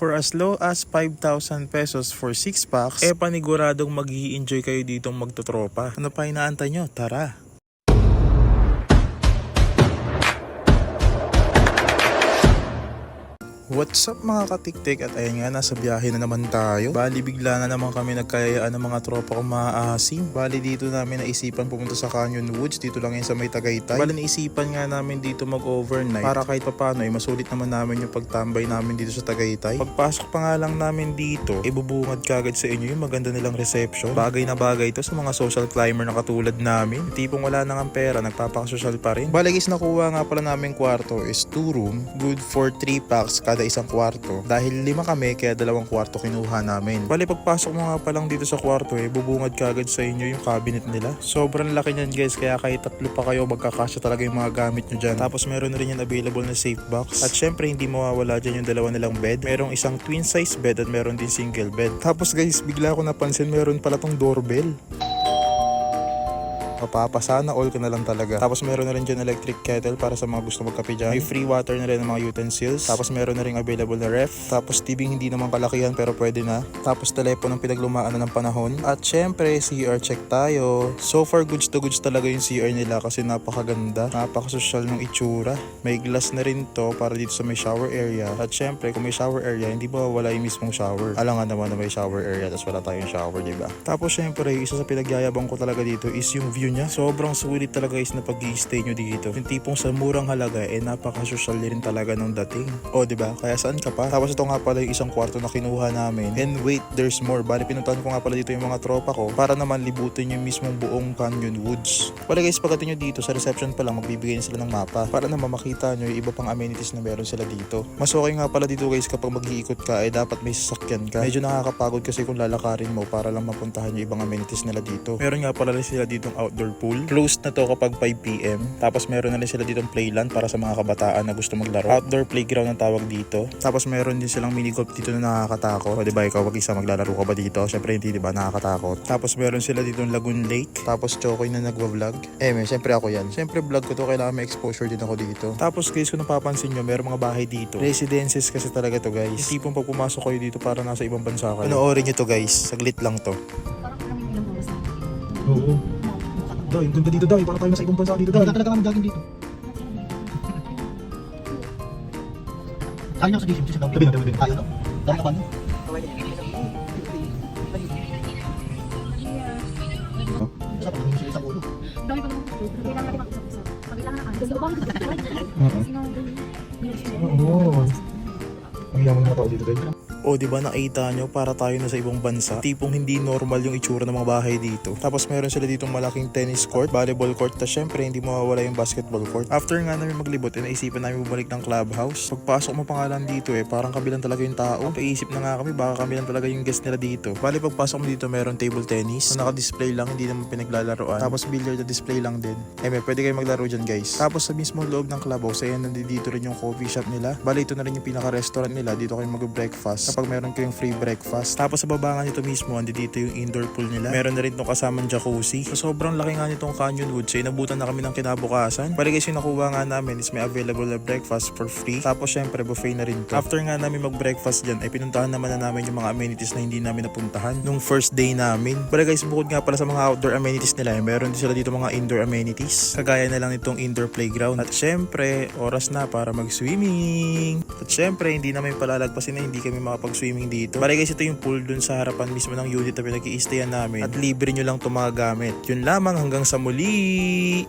For as low as 5,000 pesos for 6 packs, eh paniguradong mag enjoy kayo ditong magtotropa. Ano pa inaantay nyo? Tara! What's up mga katiktik at ayun nga nasa biyahe na naman tayo. Bali bigla na naman kami nagkayaan ng mga tropa kong maaasim. Bali dito namin naisipan pumunta sa Canyon Woods dito lang yan sa may Tagaytay. Bali naisipan nga namin dito mag overnight para kahit papano ay masulit naman namin yung pagtambay namin dito sa Tagaytay. Pagpasok pa nga lang namin dito, ibubungad kagad sa inyo yung maganda nilang reception. Bagay na bagay ito sa mga social climber na katulad namin. Tipong wala nang ang pera, nagpapakasosyal pa rin. Bali guys, nakuha nga pala namin kwarto is 2 room, good for 3 packs kada isang kwarto. Dahil lima kami, kaya dalawang kwarto kinuha namin. Bali pagpasok mo nga pa lang dito sa kwarto eh, bubungad kagad sa inyo yung cabinet nila. Sobrang laki niyan guys, kaya kahit tatlo pa kayo, magkakasya talaga yung mga gamit nyo dyan. Tapos meron rin yan available na safe box. At syempre, hindi mawawala dyan yung dalawa nilang bed. Merong isang twin size bed at meron din single bed. Tapos guys, bigla ko napansin meron pala tong doorbell. Mapapasana all ka na lang talaga. Tapos meron na rin dyan electric kettle para sa mga gusto magkape dyan. May free water na rin ng mga utensils. Tapos meron na rin available na ref. Tapos TV hindi naman kalakihan pero pwede na. Tapos telepono ng pinaglumaan na ng panahon. At syempre, CR check tayo. So far, goods to goods talaga yung CR nila kasi napakaganda. Napakasosyal ng itsura. May glass na rin to para dito sa may shower area. At syempre, kung may shower area, hindi ba wala yung mismong shower. Alam nga naman na may shower area tapos wala tayong shower, di ba? Tapos syempre, isa sa pinagyayabang ko talaga dito is yung view niya. Sobrang sulit talaga guys na pag stay nyo dito. Yung tipong sa murang halaga, eh napaka-social rin talaga nung dating. O, di ba? Kaya saan ka pa? Tapos ito nga pala yung isang kwarto na kinuha namin. And wait, there's more. Bali, pinuntahan ko nga pala dito yung mga tropa ko para naman libutin yung mismong buong Canyon Woods. Wala guys, pagdating nyo dito sa reception pa lang, magbibigay sila ng mapa para naman makita nyo yung iba pang amenities na meron sila dito. Mas okay nga pala dito guys kapag mag-iikot ka, eh dapat may sasakyan ka. Medyo nakakapagod kasi kung lalakarin mo para lang mapuntahan yung ibang amenities nila dito. Meron nga pala sila ditong outdoor pool. Closed na to kapag 5pm. Tapos meron na rin sila ditong playland para sa mga kabataan na gusto maglaro. Outdoor playground ang tawag dito. Tapos meron din silang mini golf dito na nakakatakot. O diba ikaw wag isa maglalaro ka ba dito? Syempre hindi diba nakakatakot. Tapos meron sila ditong Lagoon Lake. Tapos Chokoy na nagwa-vlog. Eh may syempre ako yan. Syempre vlog ko to kailangan may exposure din ako dito. Tapos guys kung napapansin nyo meron mga bahay dito. Residences kasi talaga to guys. Yung tipong pag pumasok kayo dito para nasa ibang bansa kayo. Panoorin nyo to guys. Saglit lang to. Parang kami na. Oo. Dahil, ganda dito dahil. Para tayo nasa ibang bansa dito Ganda talaga kami jogging dito. Kaya nyo sa gisip sa Tabi na, na. Dami no? Sa sila sa. Dami natin mag-usap-usap. Kailangan na ano. Lubang dito. Kasi nga, Oo. Ang yaman mga tao dito dahil. O di ba nakita nyo para tayo na sa ibang bansa? Tipong hindi normal yung itsura ng mga bahay dito. Tapos meron sila ditong malaking tennis court, volleyball court, tapos syempre hindi mawawala yung basketball court. After nga namin maglibot, eh, naisipan namin bumalik ng clubhouse. Pagpasok mo pangalan dito eh, parang kabilang talaga yung tao. Paisip na nga kami, baka kabilang talaga yung guest nila dito. Bali pagpasok mo dito, meron table tennis. Na naka-display lang, hindi naman pinaglalaroan. Tapos billiard na display lang din. Eh may pwede kayo maglaro dyan guys. Tapos sa mismo loob ng clubhouse, ayan nandito rin yung coffee shop nila. Bali ito na rin yung pinaka-restaurant nila. Dito kayo mag-breakfast. Kapag meron kayong free breakfast. Tapos sa baba nga nito mismo, andi dito yung indoor pool nila. Meron na rin itong kasamang jacuzzi. So, sobrang laki nga nitong Canyon Woods. So, inabutan na kami ng kinabukasan. Bali guys, yung nakuha nga namin is may available na breakfast for free. Tapos syempre, buffet na rin to. After nga namin mag-breakfast dyan, ay pinuntahan naman na namin yung mga amenities na hindi namin napuntahan nung first day namin. Bali guys, bukod nga pala sa mga outdoor amenities nila, eh, meron din sila dito mga indoor amenities. Kagaya na lang itong indoor playground. At syempre, oras na para mag-swimming. At syempre, hindi namin palalagpasin na hindi kami makapag-swimming dito. Bali guys, ito yung pool dun sa harapan mismo ng unit na pinag-i-stayan namin. At libre nyo lang itong mga. Yun lamang hanggang sa muli!